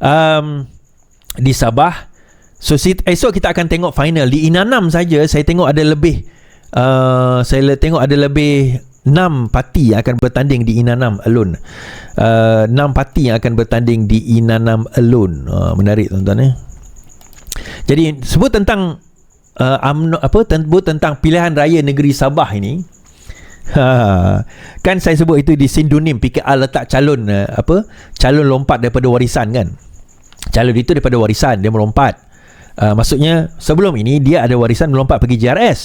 um, di Sabah. So esok kita akan tengok final di Inanam saja saya tengok ada lebih uh, saya tengok ada lebih 6 parti yang akan bertanding di Inanam alone. Uh, 6 parti yang akan bertanding di Inanam alone. Uh, menarik tuan-tuan eh. Jadi sebut tentang uh, UMNO apa sebut tentang pilihan raya negeri Sabah ini. Ha, kan saya sebut itu di Sindunim PKR letak calon uh, apa? Calon lompat daripada warisan kan. Calon itu daripada warisan dia melompat. Uh, maksudnya sebelum ini dia ada warisan melompat pergi JRS.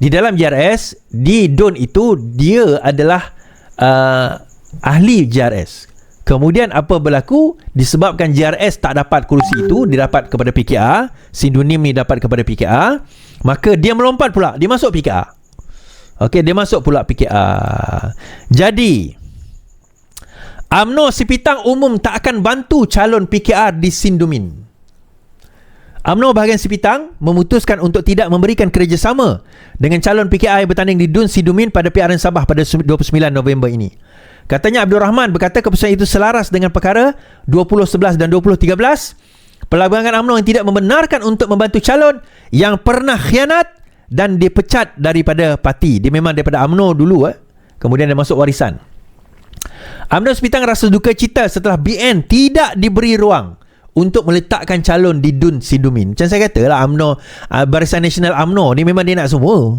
Di dalam JRS di DON itu dia adalah uh, ahli JRS. Kemudian apa berlaku disebabkan JRS tak dapat kerusi itu dia dapat kepada PKR, Sindunim ni dapat kepada PKR, maka dia melompat pula, dia masuk PKR. Okey, dia masuk pula PKR. Jadi UMNO Sipitang Umum tak akan bantu calon PKR di Sindumin. UMNO bahagian Sipitang memutuskan untuk tidak memberikan kerjasama dengan calon PKR yang bertanding di Dun Sindumin pada PRN Sabah pada 29 November ini. Katanya Abdul Rahman berkata keputusan itu selaras dengan perkara 2011 dan 2013 Pelabangan UMNO yang tidak membenarkan untuk membantu calon yang pernah khianat dan dipecat daripada parti. Dia memang daripada UMNO dulu eh. Kemudian dia masuk warisan. UMNO Sepitang rasa duka cita setelah BN tidak diberi ruang untuk meletakkan calon di Dun Sidumin. Macam saya kata lah UMNO, uh, Barisan Nasional UMNO ni memang dia nak semua.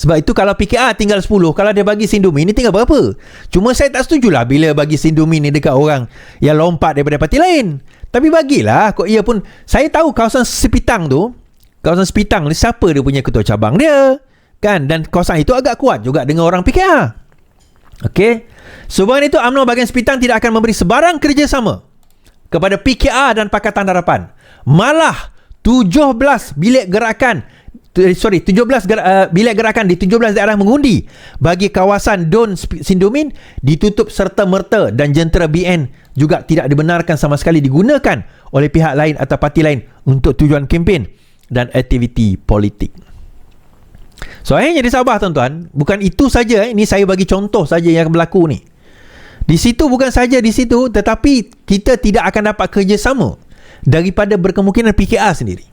Sebab itu kalau PKR tinggal 10, kalau dia bagi Sindumin ni tinggal berapa? Cuma saya tak setuju lah bila bagi Sindumin ni dekat orang yang lompat daripada parti lain. Tapi bagilah, kok ia pun, saya tahu kawasan Sepitang tu, kawasan Sepitang ni siapa dia punya ketua cabang dia kan dan kawasan itu agak kuat juga dengan orang PKR Okey. Sebab itu UMNO bahagian Sepitang tidak akan memberi sebarang kerjasama kepada PKR dan Pakatan Harapan. Malah 17 bilik gerakan eh, sorry 17 ger, uh, bilik gerakan di 17 daerah mengundi bagi kawasan Don Sindomin ditutup serta merta dan jentera BN juga tidak dibenarkan sama sekali digunakan oleh pihak lain atau parti lain untuk tujuan kempen dan aktiviti politik. So akhirnya di Sabah tuan-tuan, bukan itu saja ini saya bagi contoh saja yang berlaku ni. Di situ bukan saja di situ tetapi kita tidak akan dapat kerjasama daripada berkemungkinan PKR sendiri.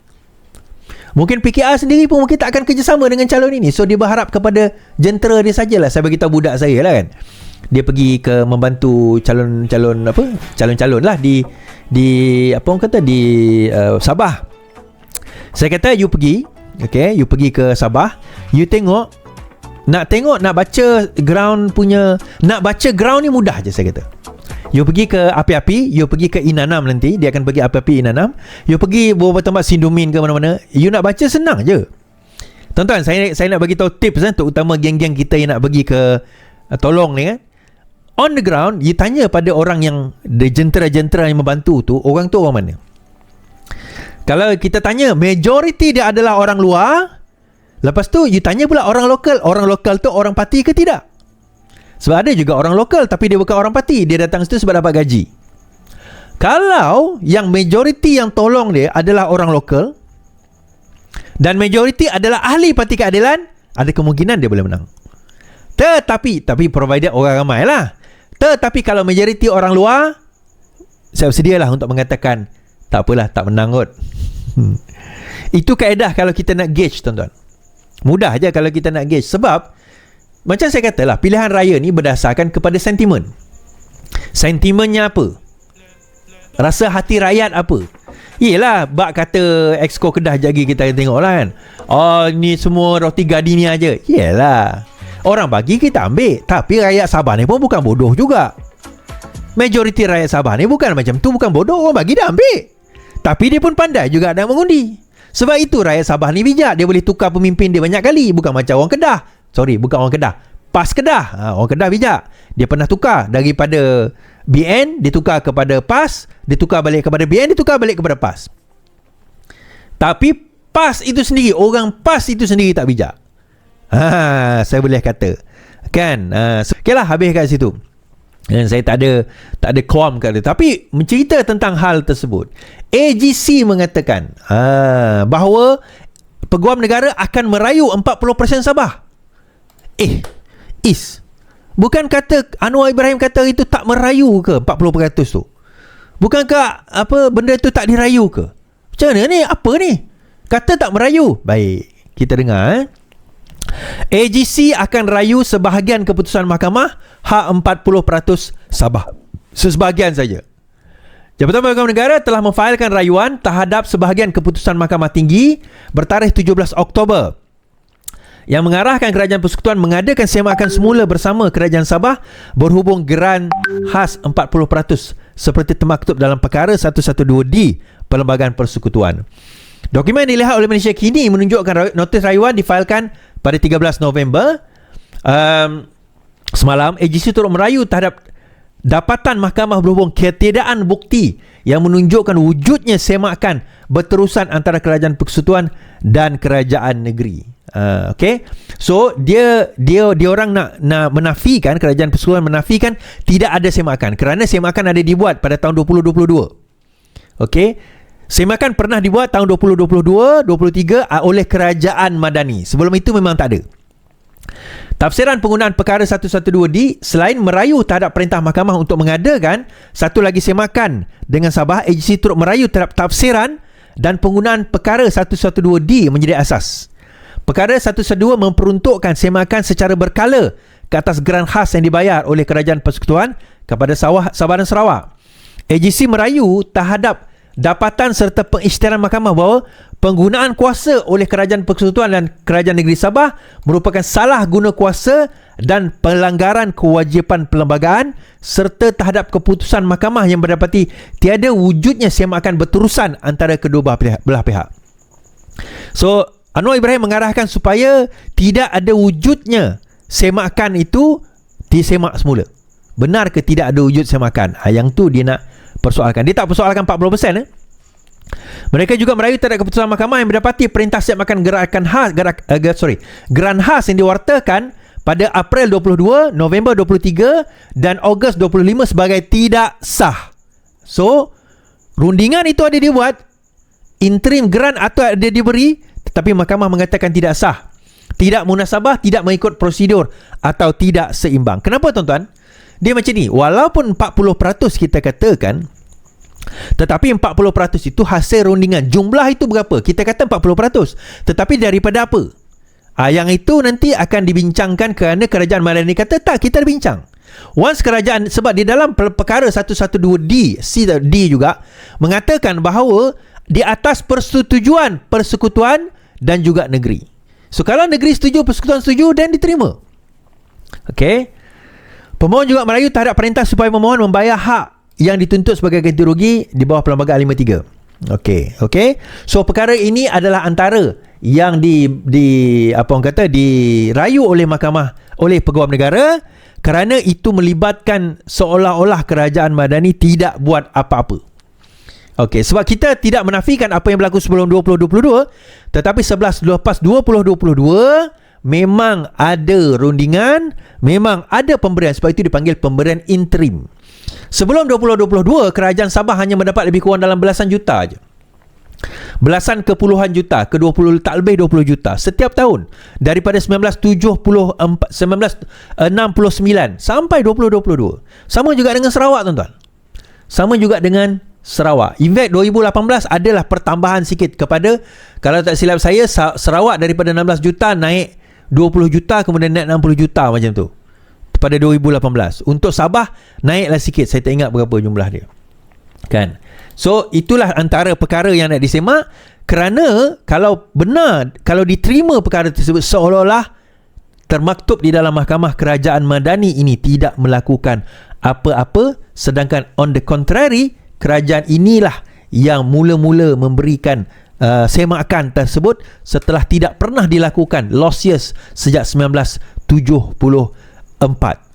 Mungkin PKR sendiri pun mungkin tak akan kerjasama dengan calon ini. So dia berharap kepada jentera dia sajalah. Saya bagi tahu budak saya lah kan. Dia pergi ke membantu calon-calon apa? Calon-calon lah di di apa orang kata di uh, Sabah. Saya kata you pergi Okay You pergi ke Sabah You tengok Nak tengok Nak baca ground punya Nak baca ground ni mudah je saya kata. You pergi ke api-api You pergi ke Inanam nanti Dia akan pergi api-api Inanam. You pergi beberapa tempat Sindumin ke mana-mana You nak baca senang je. Tuan-tuan saya, saya nak bagi tahu tips eh, Terutama geng-geng kita yang nak pergi ke uh, Tolong ni kan On the ground You tanya pada orang yang The jentera-jentera yang membantu tu Orang tu orang mana kalau kita tanya Majority dia adalah orang luar Lepas tu You tanya pula orang lokal. Orang lokal tu orang parti ke tidak? Sebab ada juga orang lokal Tapi dia bukan orang parti. Dia datang situ sebab dapat gaji. Kalau Yang majority yang tolong dia Adalah orang lokal Dan majority adalah ahli parti keadilan Ada kemungkinan dia boleh menang. Tetapi Tapi provided orang ramai lah. Tetapi kalau majority orang luar Saya lah untuk mengatakan tak apalah tak menang kot. Hmm. Itu kaedah kalau kita nak gauge tuan-tuan. Mudah je kalau kita nak gauge. Sebab Macam saya katalah Pilihan raya ni berdasarkan kepada sentimen. Sentimennya apa? Rasa hati rakyat apa? Yelah Bak kata Exco Kedah Jagi kita tengok lah kan. Oh ni semua roti gardenia aja. Yelah. Orang bagi kita ambil? Tapi rakyat Sabah ni pun bukan bodoh juga. Majoriti rakyat Sabah ni bukan macam tu Bukan bodoh. Orang bagi dah ambil tapi dia pun pandai juga nak mengundi. Sebab itu rakyat Sabah ni bijak. Dia boleh tukar pemimpin dia banyak kali. Bukan macam orang Kedah. Sorry, bukan orang Kedah. PAS Kedah. Ha, orang Kedah bijak. Dia pernah tukar daripada BN, dia tukar kepada PAS, dia tukar balik kepada BN, dia tukar balik kepada PAS. Tapi PAS itu sendiri, orang PAS itu sendiri tak bijak. Ha, saya boleh kata. Kan? Ha, okay lah, habis kat situ. Dan saya tak ada tak ada kuam kat dia. Tapi mencerita tentang hal tersebut. AGC mengatakan ha, bahawa peguam negara akan merayu 40% Sabah. Eh, is. Bukan kata Anwar Ibrahim kata itu tak merayu ke 40% tu? Bukankah apa benda tu tak dirayu ke? Macam mana ni? Apa ni? Kata tak merayu. Baik, kita dengar eh. AGC akan rayu sebahagian keputusan mahkamah hak 40% Sabah. Sesebahagian saja. Jabatan Mahkamah Negara telah memfailkan rayuan terhadap sebahagian keputusan Mahkamah Tinggi bertarikh 17 Oktober yang mengarahkan Kerajaan Persekutuan mengadakan semakan semula bersama Kerajaan Sabah berhubung geran khas 40% seperti termaktub dalam perkara 112D Perlembagaan Persekutuan. Dokumen yang dilihat oleh Malaysia kini menunjukkan notis rayuan difailkan pada 13 November. Um, semalam AGC turut merayu terhadap dapatan mahkamah berhubung ketiadaan bukti yang menunjukkan wujudnya semakan berterusan antara kerajaan persekutuan dan kerajaan negeri. Uh, okay, so dia dia dia orang nak nak menafikan kerajaan persekutuan menafikan tidak ada semakan kerana semakan ada dibuat pada tahun 2022. Okay, semakan pernah dibuat tahun 2022, 23 oleh kerajaan Madani. Sebelum itu memang tak ada. Tafsiran penggunaan perkara 112D selain merayu terhadap perintah mahkamah untuk mengadakan satu lagi semakan dengan Sabah, agensi turut merayu terhadap tafsiran dan penggunaan perkara 112D menjadi asas. Perkara 112 memperuntukkan semakan secara berkala ke atas geran khas yang dibayar oleh kerajaan persekutuan kepada Sabah, Sabah dan Sarawak. AGC merayu terhadap dapatan serta pengisytiharan mahkamah bahawa penggunaan kuasa oleh kerajaan persekutuan dan kerajaan negeri Sabah merupakan salah guna kuasa dan pelanggaran kewajipan perlembagaan serta terhadap keputusan mahkamah yang berdapati tiada wujudnya semakan berterusan antara kedua belah pihak. So, Anwar Ibrahim mengarahkan supaya tidak ada wujudnya semakan itu disemak semula. Benar ke tidak ada wujud semakan? Ha, yang tu dia nak persoalkan. Dia tak persoalkan 40% eh. Mereka juga merayu terhadap keputusan mahkamah yang mendapati perintah siap makan gerakan khas gerak, uh, sorry, geran khas yang diwartakan pada April 22, November 23 dan Ogos 25 sebagai tidak sah. So, rundingan itu ada dibuat interim geran atau ada diberi tetapi mahkamah mengatakan tidak sah. Tidak munasabah, tidak mengikut prosedur atau tidak seimbang. Kenapa tuan-tuan? Dia macam ni, walaupun 40% kita katakan tetapi 40% itu hasil rundingan. Jumlah itu berapa? Kita kata 40%. Tetapi daripada apa? Ha, yang itu nanti akan dibincangkan kerana kerajaan Madani kata tak, kita dah bincang. Once kerajaan, sebab di dalam perkara 112D, C D juga, mengatakan bahawa di atas persetujuan persekutuan dan juga negeri. So, kalau negeri setuju, persekutuan setuju, dan diterima. Okay. Pemohon juga merayu terhadap perintah supaya pemohon membayar hak yang dituntut sebagai ganti rugi di bawah Perlembagaan 53. Okey, okey. So perkara ini adalah antara yang di di apa orang kata dirayu oleh mahkamah oleh pegawai negara kerana itu melibatkan seolah-olah kerajaan Madani tidak buat apa-apa. Okey, sebab kita tidak menafikan apa yang berlaku sebelum 2022 tetapi 11 lepas 2022 memang ada rundingan, memang ada pemberian sebab itu dipanggil pemberian interim. Sebelum 2022, kerajaan Sabah hanya mendapat lebih kurang dalam belasan juta aja. Belasan ke puluhan juta ke 20 tak lebih 20 juta setiap tahun daripada 1974 1969 sampai 2022. Sama juga dengan Sarawak tuan-tuan. Sama juga dengan Sarawak. In fact 2018 adalah pertambahan sikit kepada kalau tak silap saya Sarawak daripada 16 juta naik 20 juta kemudian naik 60 juta macam tu pada 2018 untuk Sabah naiklah sikit. Saya tak ingat berapa jumlah dia. Kan? So itulah antara perkara yang nak disemak. Kerana kalau benar kalau diterima perkara tersebut seolah-olah termaktub di dalam mahkamah kerajaan madani ini tidak melakukan apa-apa. Sedangkan on the contrary kerajaan inilah yang mula-mula memberikan uh, semakan tersebut setelah tidak pernah dilakukan lost years sejak 1974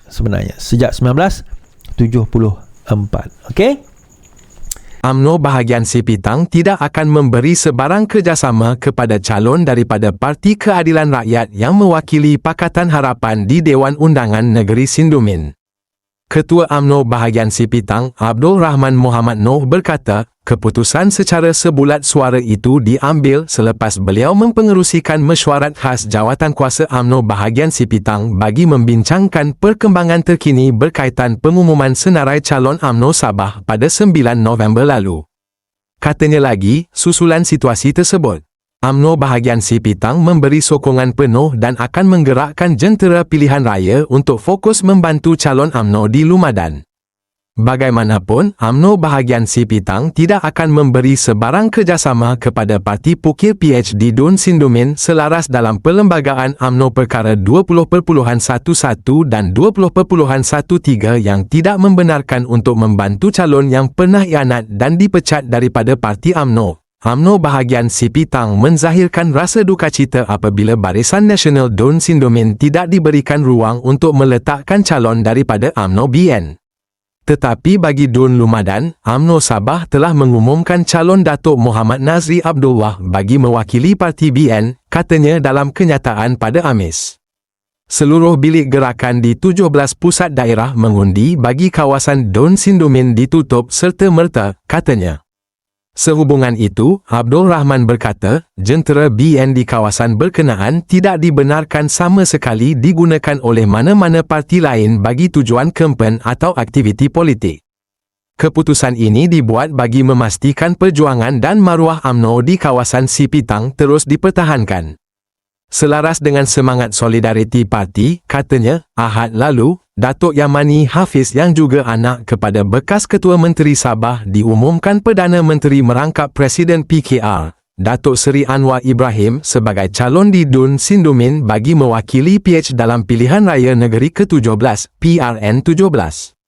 sebenarnya. Sejak 1974 okey? AMNO bahagian Sipitang tidak akan memberi sebarang kerjasama kepada calon daripada Parti Keadilan Rakyat yang mewakili Pakatan Harapan di Dewan Undangan Negeri Sindumin. Ketua AMNO bahagian Sipitang Abdul Rahman Muhammad Noh berkata, Keputusan secara sebulat suara itu diambil selepas beliau mempengerusikan mesyuarat khas Jawatankuasa AMNO bahagian Sipitang bagi membincangkan perkembangan terkini berkaitan pengumuman senarai calon AMNO Sabah pada 9 November lalu. Katanya lagi, susulan situasi tersebut, AMNO bahagian Sipitang memberi sokongan penuh dan akan menggerakkan jentera pilihan raya untuk fokus membantu calon AMNO di Lumadan. Bagaimanapun, AMNO bahagian Sipitang tidak akan memberi sebarang kerjasama kepada Parti Pukir PhD Dun Sindumin selaras dalam Perlembagaan AMNO Perkara 20.11 dan 20.13 yang tidak membenarkan untuk membantu calon yang pernah ianat dan dipecat daripada Parti AMNO. AMNO bahagian Sipitang menzahirkan rasa duka cita apabila Barisan Nasional Dun Sindumin tidak diberikan ruang untuk meletakkan calon daripada AMNO BN. Tetapi bagi Dun Lumadan, AMNO Sabah telah mengumumkan calon Datuk Muhammad Nazri Abdullah bagi mewakili Parti BN, katanya dalam kenyataan pada Amis. Seluruh bilik gerakan di 17 pusat daerah mengundi bagi kawasan Don Sindumin ditutup serta merta, katanya. Sehubungan itu, Abdul Rahman berkata, jentera BN di kawasan berkenaan tidak dibenarkan sama sekali digunakan oleh mana-mana parti lain bagi tujuan kempen atau aktiviti politik. Keputusan ini dibuat bagi memastikan perjuangan dan maruah AMNO di kawasan Sipitang terus dipertahankan. Selaras dengan semangat solidariti parti, katanya, Ahad lalu, Datuk Yamani Hafiz yang juga anak kepada bekas Ketua Menteri Sabah diumumkan Perdana Menteri merangkap Presiden PKR, Datuk Seri Anwar Ibrahim sebagai calon di Dun Sindumin bagi mewakili PH dalam pilihan raya negeri ke-17, PRN 17.